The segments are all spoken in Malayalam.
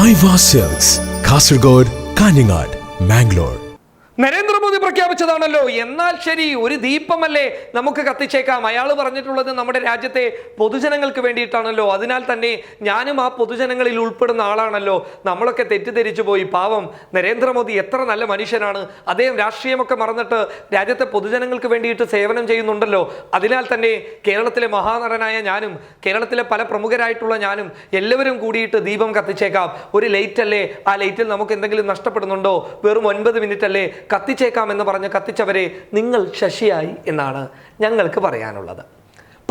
Aiwa cells Kasaragod Kanhangad Mangalore. നരേന്ദ്രമോദി പ്രഖ്യാപിച്ചതാണല്ലോ. എന്നാൽ ശരി ഒരു ദീപമല്ലേ നമുക്ക് കത്തിച്ചേക്കാം. അയാൾ പറഞ്ഞിട്ടുള്ളത് നമ്മുടെ രാജ്യത്തെ പൊതുജനങ്ങൾക്ക് വേണ്ടിയിട്ടാണല്ലോ. അതിനാൽ തന്നെ ഞാനും ആ പൊതുജനങ്ങളിൽ ഉൾപ്പെടുന്ന ആളാണല്ലോ. നമ്മളൊക്കെ തെറ്റിദ്ധരിച്ചു പോയി. പാവം നരേന്ദ്രമോദി എത്ര നല്ല മനുഷ്യനാണ്. അദ്ദേഹം രാഷ്ട്രീയമൊക്കെ മറന്നിട്ട് രാജ്യത്തെ പൊതുജനങ്ങൾക്ക് വേണ്ടിയിട്ട് സേവനം ചെയ്യുന്നുണ്ടല്ലോ. അതിനാൽ തന്നെ കേരളത്തിലെ മഹാനടനായ ഞാനും കേരളത്തിലെ പല പ്രമുഖരായിട്ടുള്ള ഞാനും എല്ലാവരും കൂടിയിട്ട് ദീപം കത്തിച്ചേക്കാം. ഒരു ലൈറ്റ് അല്ലേ ആ ലൈറ്റിൽ നമുക്ക് എന്തെങ്കിലും നഷ്ടപ്പെടുന്നുണ്ടോ? വെറും ഒൻപത് മിനിറ്റ് അല്ലേ കത്തിച്ചേക്കാം എന്ന് പറഞ്ഞ് കത്തിച്ചവരെ നിങ്ങൾ ശശിയായി എന്നാണ് ഞങ്ങൾക്ക് പറയാനുള്ളത്.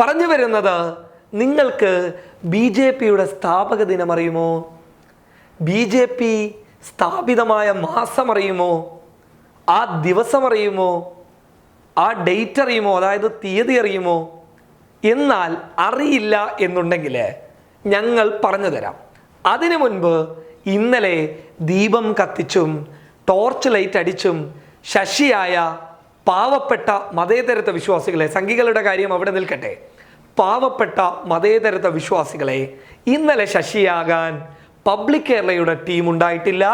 പറഞ്ഞു വരുന്നത് നിങ്ങൾക്ക് ബി ജെ പിയുടെ സ്ഥാപക ദിനം അറിയുമോ ബി ജെ പി സ്ഥാപിതമായ മാസം അറിയുമോ ആ ദിവസം അറിയുമോ ആ ഡേറ്റ് അറിയുമോ അതായത് തീയതി അറിയുമോ? എന്നാൽ അറിയില്ല എന്നുണ്ടെങ്കിൽ ഞങ്ങൾ പറഞ്ഞു തരാം. അതിനു മുൻപ് ഇന്നലെ ദീപം കത്തിച്ചും ടോർച്ച് ലൈറ്റ് അടിച്ചും ശശിയായ പാവപ്പെട്ട മതേതരത്വ വിശ്വാസികളെ സംഘികളുടെ കാര്യം അവിടെ നിൽക്കട്ടെ. പാവപ്പെട്ട മതേതരത്വ വിശ്വാസികളെ ഇന്നലെ ശശിയാകാൻ പബ്ലിക് കേരളയുടെ ടീം ഉണ്ടായിട്ടില്ല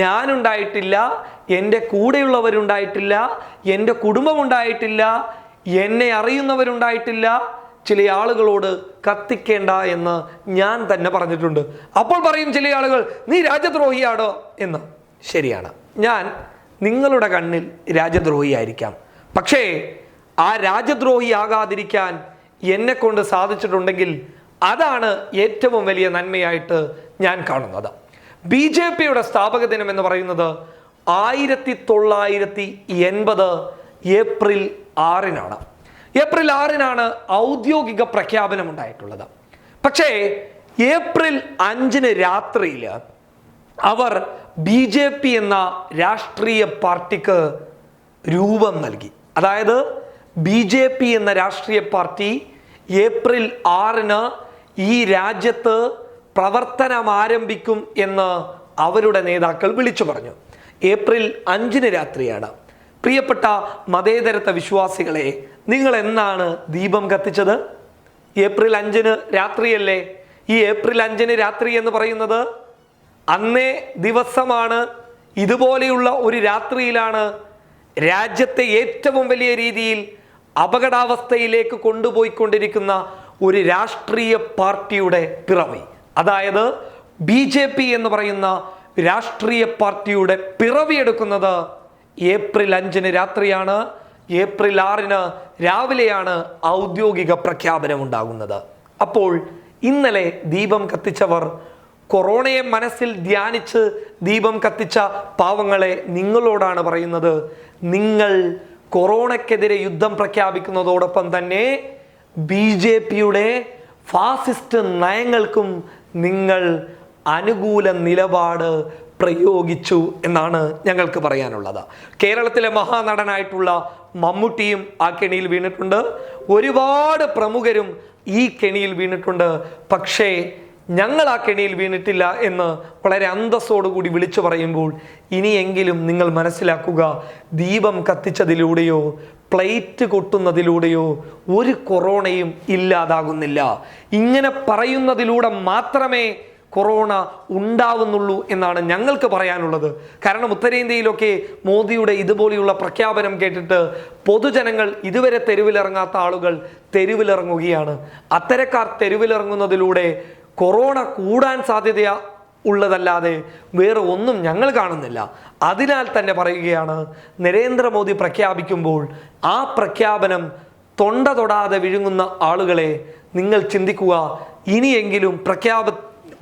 ഞാനുണ്ടായിട്ടില്ല എന്റെ കൂടെയുള്ളവരുണ്ടായിട്ടില്ല എന്റെ കുടുംബം ഉണ്ടായിട്ടില്ല എന്നെ അറിയുന്നവരുണ്ടായിട്ടില്ല ചില ആളുകളോട് കത്തിക്കേണ്ട എന്ന് ഞാൻ തന്നെ പറഞ്ഞിട്ടുണ്ട്. അപ്പോൾ പറയും ചില ആളുകൾ നീ രാജ്യദ്രോഹിയാണോ എന്ന്. ശരിയാണ്. ഞാൻ നിങ്ങളുടെ കണ്ണിൽ രാജ്യദ്രോഹിയായിരിക്കാം. പക്ഷേ ആ രാജ്യദ്രോഹിയാകാതിരിക്കാൻ എന്നെ കൊണ്ട് സാധിച്ചിട്ടുണ്ടെങ്കിൽ അതാണ് ഏറ്റവും വലിയ നന്മയായിട്ട് ഞാൻ കാണുന്നത്. ബി ജെ പിയുടെ സ്ഥാപക ദിനം എന്ന് പറയുന്നത് ആയിരത്തി തൊള്ളായിരത്തി എൺപത് ഏപ്രിൽ ആറിനാണ്. ഏപ്രിൽ ആറിനാണ് ഔദ്യോഗിക പ്രഖ്യാപനം ഉണ്ടായിട്ടുള്ളത്. പക്ഷേ ഏപ്രിൽ അഞ്ചിന് രാത്രിയിൽ അവർ ബി ജെ പി എന്ന രാഷ്ട്രീയ പാർട്ടിക്ക് രൂപം നൽകി. അതായത് ബി ജെ പി എന്ന രാഷ്ട്രീയ പാർട്ടി ഏപ്രിൽ ആറിന് ഈ രാജ്യത്ത് പ്രവർത്തനം ആരംഭിക്കും എന്ന് അവരുടെ നേതാക്കൾ വിളിച്ചു പറഞ്ഞു. ഏപ്രിൽ അഞ്ചിന് രാത്രിയാണ്. പ്രിയപ്പെട്ട മതേതരത്വ വിശ്വാസികളെ നിങ്ങൾ എന്നാണ് ദീപം കത്തിച്ചത്? ഏപ്രിൽ അഞ്ചിന് രാത്രിയല്ലേ? ഈ ഏപ്രിൽ അഞ്ചിന് രാത്രി എന്ന് പറയുന്നത് അന്നേ ദിവസമാണ് ഇതുപോലെയുള്ള ഒരു രാത്രിയിലാണ് രാജ്യത്തെ ഏറ്റവും വലിയ രീതിയിൽ അപകടാവസ്ഥയിലേക്ക് കൊണ്ടുപോയിക്കൊണ്ടിരിക്കുന്ന ഒരു രാഷ്ട്രീയ പാർട്ടിയുടെ പിറവി. അതായത് ബി ജെ പി എന്ന് പറയുന്ന രാഷ്ട്രീയ പാർട്ടിയുടെ പിറവിയെടുക്കുന്നത് ഏപ്രിൽ അഞ്ചിന് രാത്രിയാണ്. ഏപ്രിൽ ആറിന് രാവിലെയാണ് ഔദ്യോഗിക പ്രഖ്യാപനം ഉണ്ടാകുന്നത് അപ്പോൾ ഇന്നലെ ദീപം കത്തിച്ചവർ കൊറോണയെ മനസ്സിൽ ധ്യാനിച്ച് ദീപം കത്തിച്ച പാവങ്ങളെ നിങ്ങളോടാണ് പറയുന്നത്. നിങ്ങൾ കൊറോണയ്ക്കെതിരെ യുദ്ധം പ്രഖ്യാപിക്കുന്നതോടൊപ്പം തന്നെ ബി ജെ പിയുടെ ഫാസിസ്റ്റ് നയങ്ങൾക്കും നിങ്ങൾ അനുകൂല നിലപാട് പ്രയോഗിച്ചു എന്നാണ് ഞങ്ങൾക്ക് പറയാനുള്ളത്. കേരളത്തിലെ മഹാനടനായിട്ടുള്ള മമ്മൂട്ടിയും ആ കെണിയിൽ വീണിട്ടുണ്ട്. ഒരുപാട് പ്രമുഖരും ഈ കെണിയിൽ വീണിട്ടുണ്ട്. പക്ഷേ ഞങ്ങൾ ആ കെണിയിൽ വീണിട്ടില്ല എന്ന് വളരെ അന്തസ്സോടുകൂടി വിളിച്ചു പറയുമ്പോൾ ഇനിയെങ്കിലും നിങ്ങൾ മനസ്സിലാക്കുക ദീപം കത്തിച്ചതിലൂടെയോ പ്ലേറ്റ് കൊട്ടുന്നതിലൂടെയോ ഒരു കൊറോണയും ഇല്ലാതാകുന്നില്ല. ഇങ്ങനെ പറയുന്നതിലൂടെ മാത്രമേ കൊറോണ ഉണ്ടാവുന്നുള്ളൂ എന്നാണ് ഞങ്ങൾക്ക് പറയാനുള്ളത്. കാരണം ഉത്തരേന്ത്യയിലൊക്കെ മോദിയുടെ ഇതുപോലെയുള്ള പ്രഖ്യാപനം കേട്ടിട്ട് പൊതുജനങ്ങൾ ഇതുവരെ തെരുവിലിറങ്ങാത്ത ആളുകൾ തെരുവിലിറങ്ങുകയാണ്. അത്തരക്കാർ തെരുവിലിറങ്ങുന്നതിലൂടെ കൊറോണ കൂടാൻ സാധ്യത ഉള്ളതല്ലാതെ വേറെ ഒന്നും ഞങ്ങൾ കാണുന്നില്ല. അതിനാൽ തന്നെ പറയുകയാണ് നരേന്ദ്രമോദി പ്രഖ്യാപിക്കുമ്പോൾ ആ പ്രഖ്യാപനം തൊണ്ട തൊടാതെ വിഴുങ്ങുന്ന ആളുകളെ നിങ്ങൾ ചിന്തിക്കുക. ഇനിയെങ്കിലും പ്രഖ്യാപ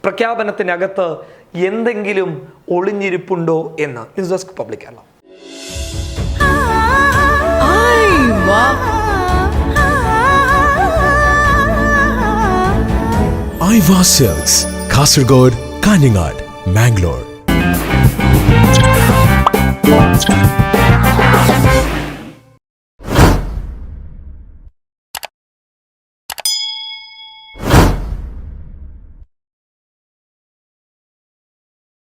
പ്രഖ്യാപനത്തിനകത്ത് എന്തെങ്കിലും ഒളിഞ്ഞിരിപ്പുണ്ടോ എന്ന്. News desk public Kerala. Vassals, Kasargod, Kanyangad, Mangalore.